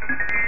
you.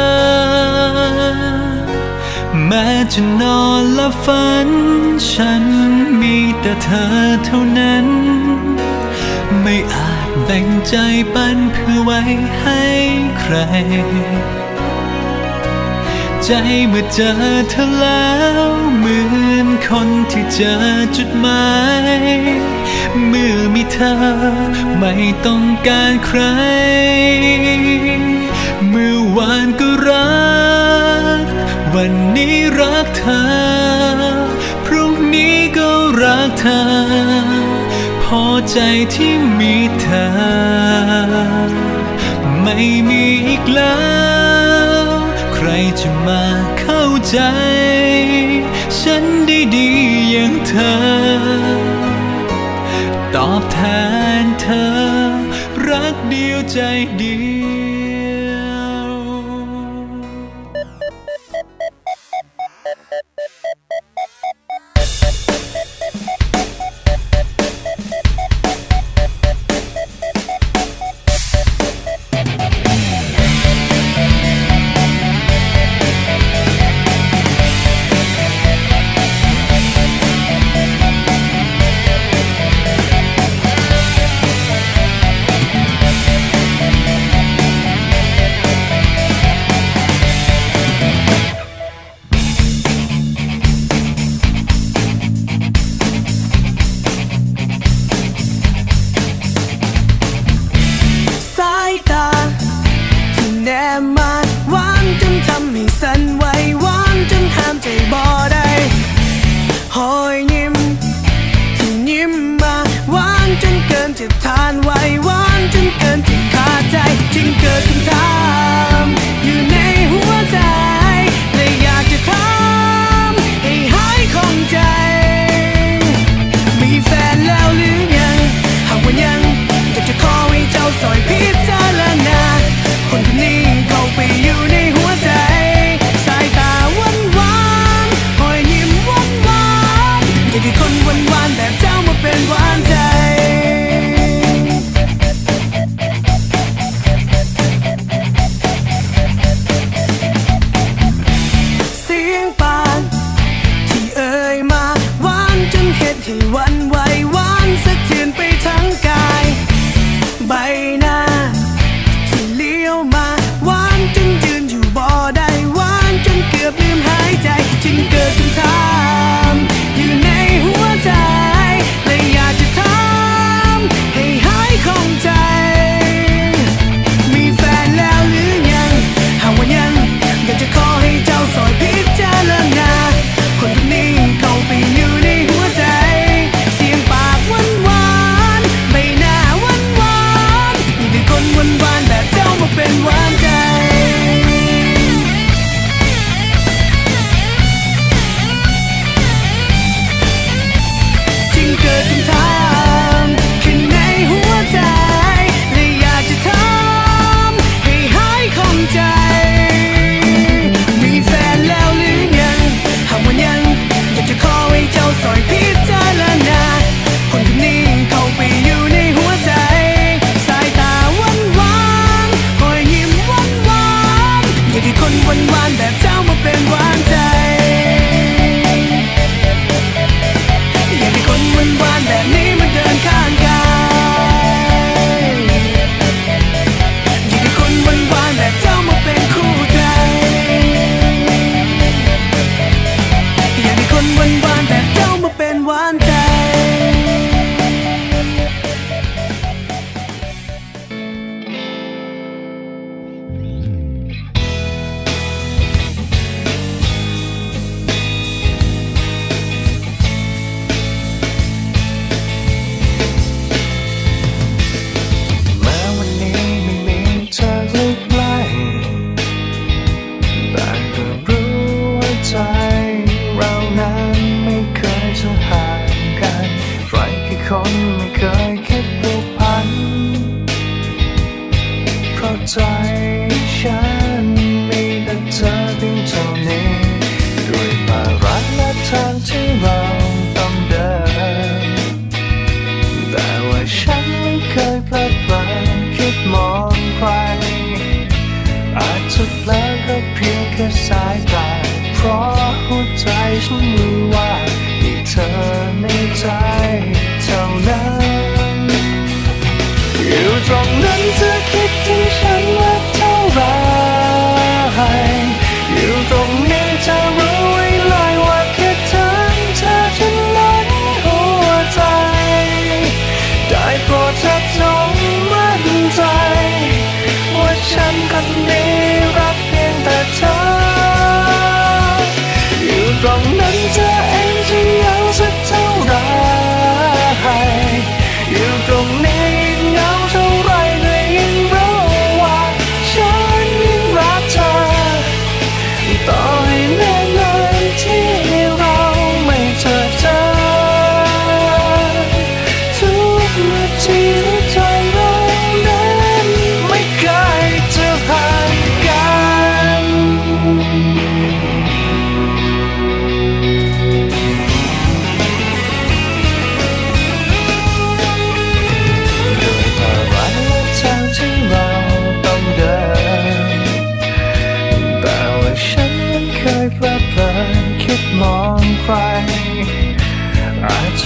แม้จะนอนและฝัน ฉันมีแต่เธอเท่านั้น ไม่อาจแบ่งใจปันเพื่อไว้ให้ใคร ใจเมื่อเจอเธอแล้วเหมือนคนที่เจอจุดหมายเมื่อมีเธอไม่ต้องการใคร เมื่อวานก วันนี้รักเธอ พรุ่งนี้ก็รักเธอ พอใจที่มีเธอ ไม่มีอีกแล้ว ใครจะมาเข้าใจ ฉันได้ดีอย่างเธอ ตอบแทนเธอ รักเดียวใจเดียว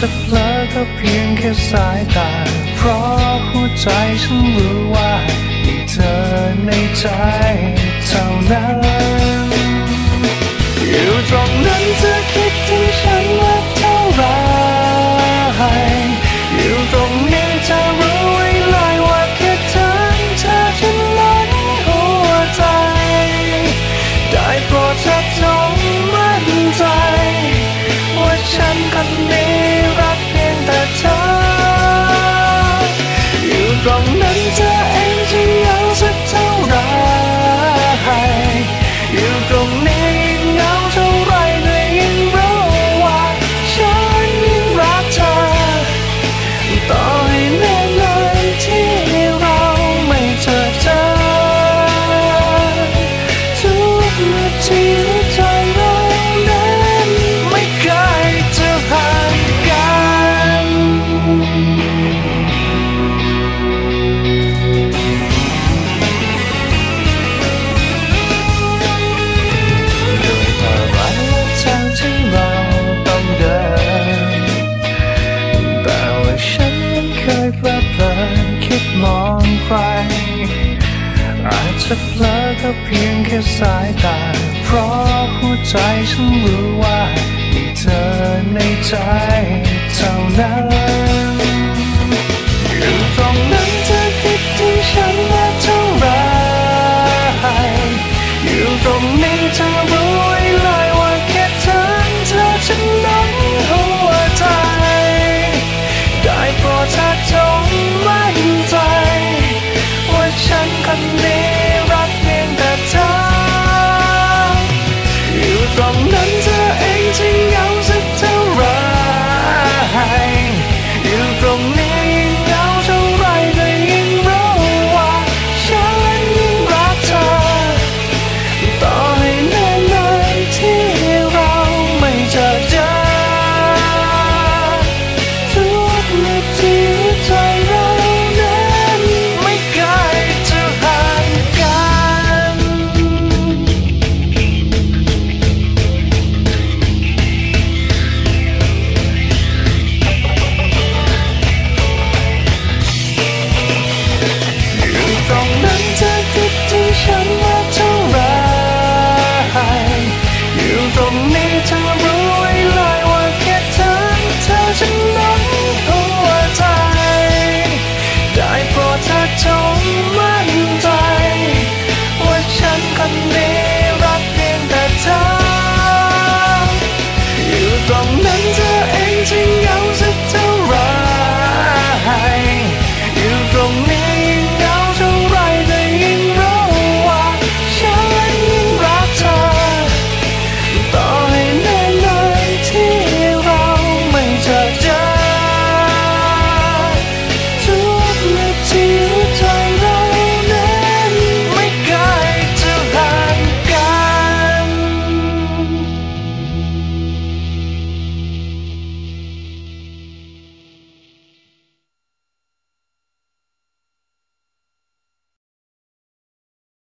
จะเผลอก็เพียงแค่สายตา เพราะหัวใจฉันรู้ว่ามีเธอในใจเท่านั้น strong จะเพลิดก็เพียงแค่สายตา เพราะหัวใจฉันรู้ว่ามีเธอในใจเท่านั้น 什么